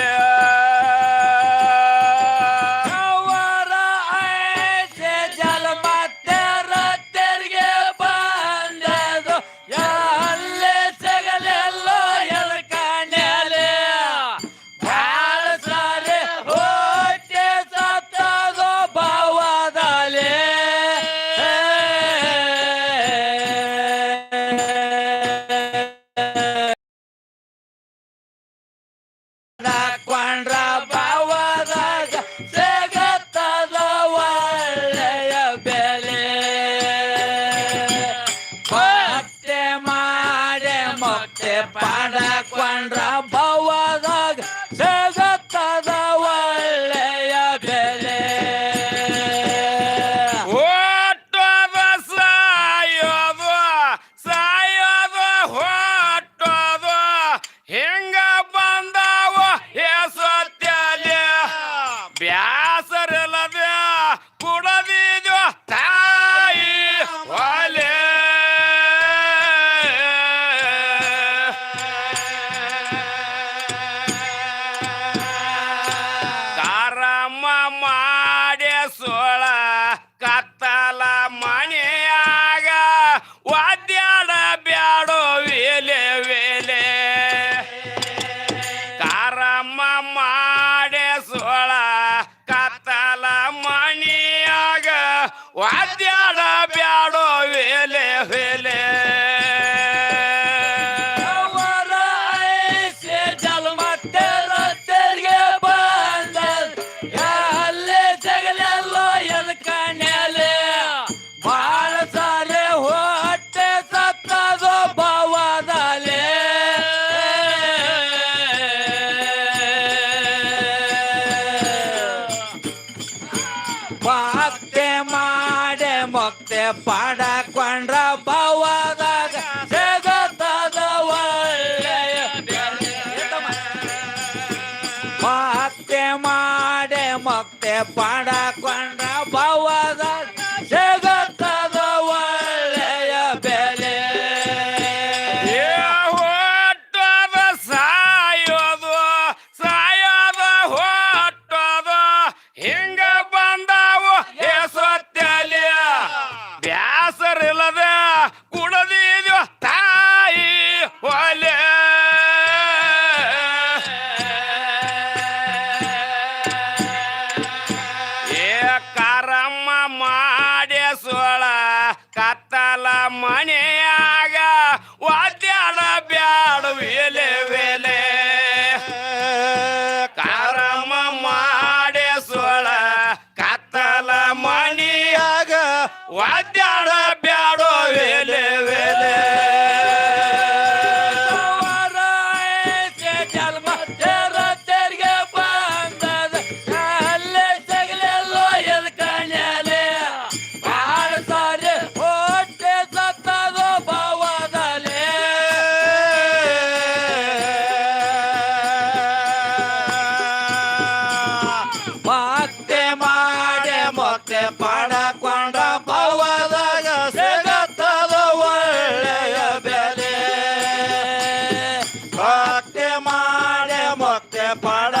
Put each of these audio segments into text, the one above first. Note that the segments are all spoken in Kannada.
Yeah. para cuando ಪಾಡಕೊಂಡ್ರ ಭಾವದಾಗ ಜಗತ್ತದ ಒಳ್ಳೆಯ ಮತ್ತೆ ಮಾಡೆ ಮತ್ತೆ ಪಾಡಕೊಂಡ್ರ ಭಾವದ 完蛋了 É para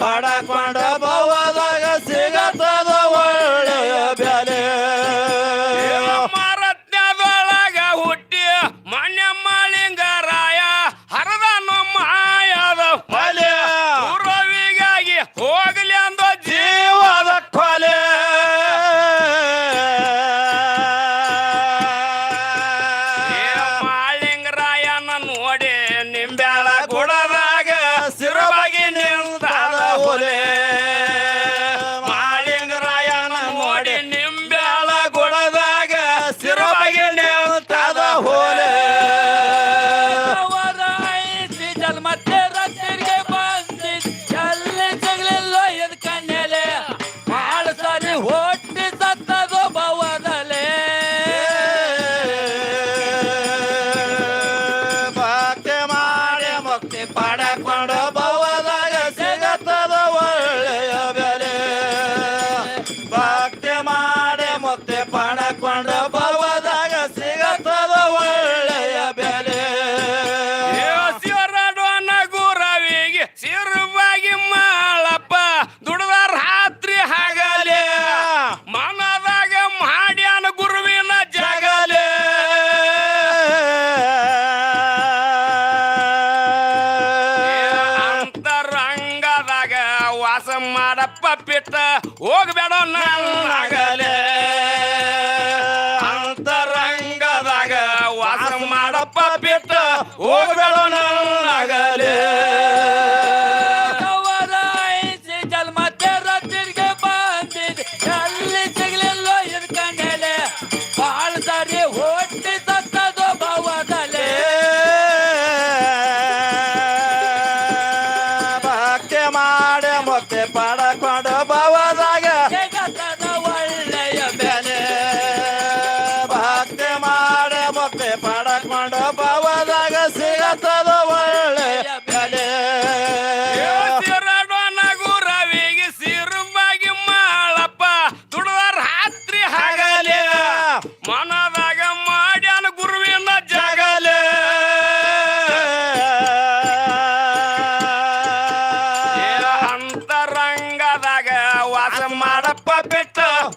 ಪಡಕೊಂಡ ಬವದಾಗ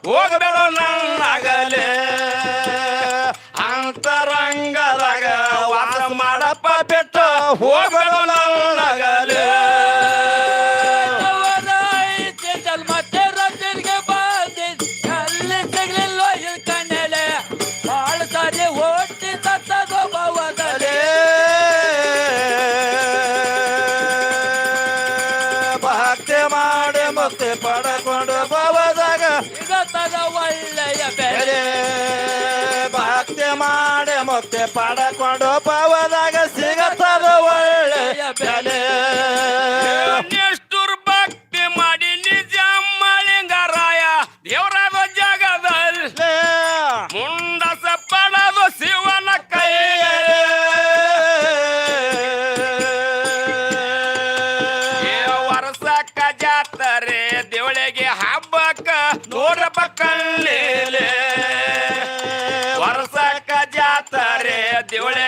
ಹೋಗಬೇಡೋ ನನ್ನಾಗಲೇ ಅಂತರಂಗದಾಗ ವಾಸ ಮಾಡಪ್ಪ ಬೆಟ್ಟ ಹೋಗಬೇಡ ಮಾಡಿ ಮತ್ತೆ ಪಡಕೊಂಡು ಪವದಾಗ ಸಿಗತ್ತದ ಒಳ್ಳೆಯ ಬೆಲೆ.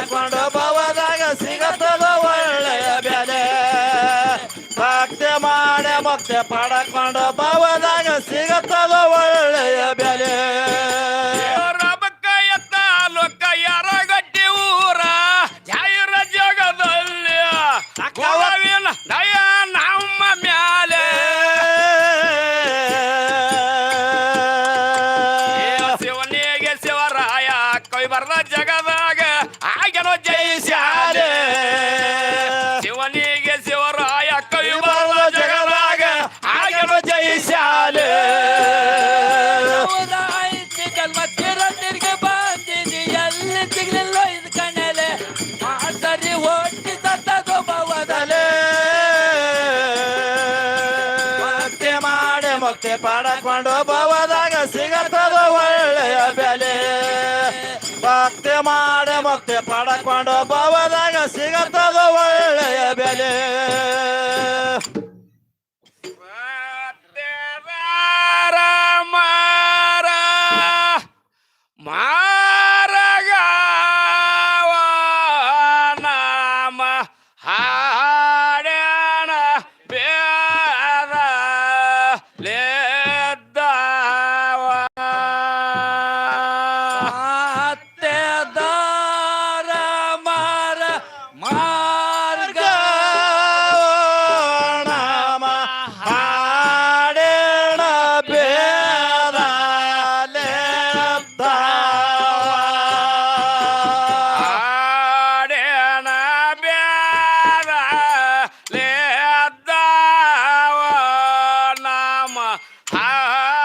ಹಾಕೊಂಡು ಭವದಾಗ ಸಿಗತದ ಒಳ್ಳೆಯ ಬೆಲೆ ಭಕ್ತಿ ಮಾಡೆ ಭಕ್ತಿ ಪಡಕೊಂಡು ಭವದಾಗ ಕಂಡು ಬವದಾಗ ಸಿಗತ್ತದ ಒಳ್ಳೆಯ ಬೆಲೆ. ಭಕ್ತಿ ಮಾಡಿ ಮತ್ತೆ ಪಡಕೊಂಡು ಬವದಾಗ ಸಿಗತ್ತದ ಒಳ್ಳೆಯ ಬೆಲೆ. 아, 아, 아.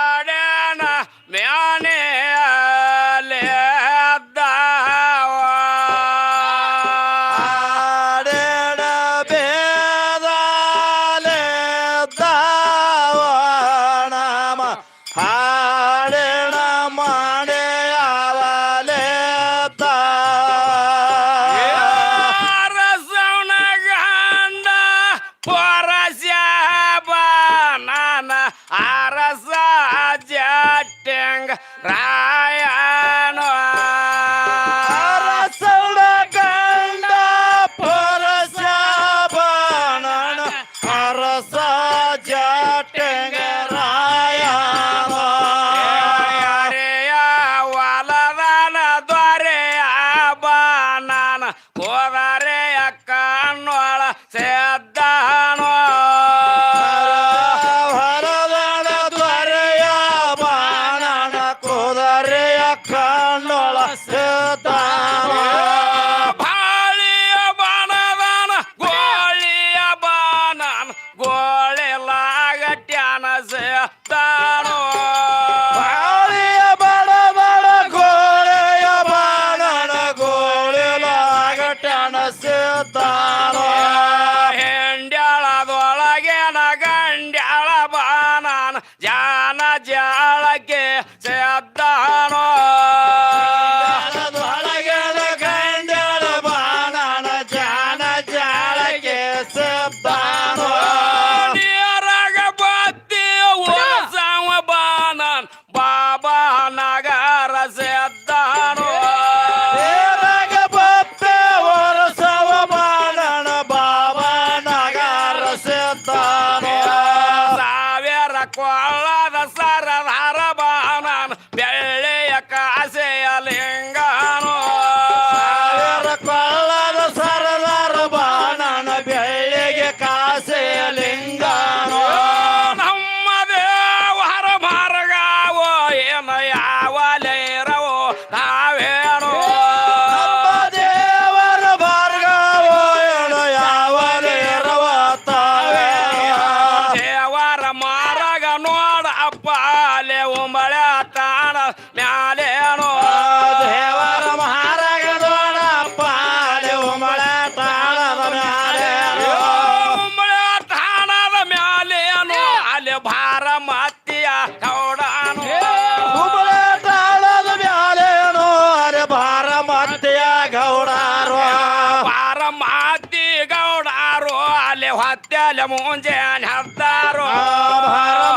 ಮುಂಜಾನೆ ಹತ್ತಾರೋ.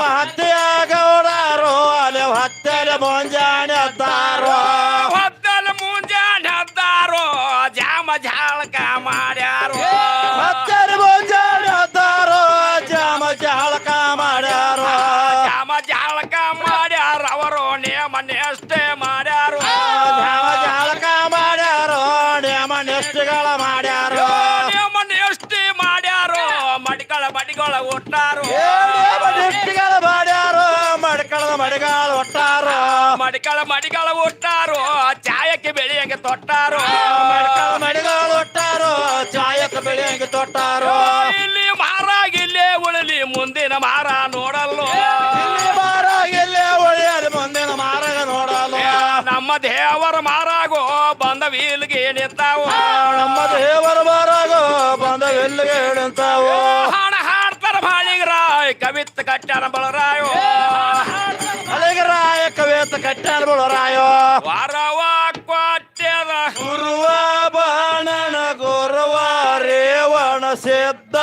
ಹತ್ತಿಯಾಗೌಡಾರೋ ಅಲ್ಲಿ ಹತ್ತಲೆ ಮುಂಜಾನೆ ಹತ್ತಾರೋ. ಹತ್ತಲ ಮುಂಜಾನೆ ಹತ್ತಾರೋ. ಜಾಮ ಜಾಳಕ ಮಾಡಿ ತೊಟ್ಟಾರು? ಮಡ್ಕಳ ಮಡಿಗಾಳ ಒಟ್ಟಾರೋ? ಚಾಯಕ ಬೆಳೆಯಂಗೆ ತೊಟ್ಟಾರೋ? ಇಲ್ಲಿ ಮಾರ ಗಿಲ್ಲೆ ಉಳಲಿ ಮುಂದಿನ ಮಾರ ನೋಡಲ್ಲ. ಇಲ್ಲಿ ಮಾರ ಇಲ್ಲೇ ಒಳ್ಳೆಯದು ಮುಂದಿನ ಮಾರಗ ನೋಡಲ್ಲ. ನಮ್ಮ ದೇವರ ಮಾರಾಗೋ ಬಂದ ವೀಲ್ಗೆ ನಿಂತಾವು ನಮ್ಮ ದೇವರ ಮಾರಾಗೋ ಬಂದ ವೀಲ್ಗೆ ನಿಂತಾವು ಹಾಡ ಹಾಡ್ತಾರ ಬಾಳಿಗರಾಯ್ ಕವಿತ್ ಕಟ್ಟಾರ ಬಳರಾಯೋ. ಅಲ್ಲಿಗೆ ಕವಿತ್ ಕಟ್ಟಾರ ಬಳರಾಯೋ. ಕೊಟ್ಟದ ಗುರುವ ಬಾಣನ ಗುರುವ ರೇವಣ ಸಿದ್ಧ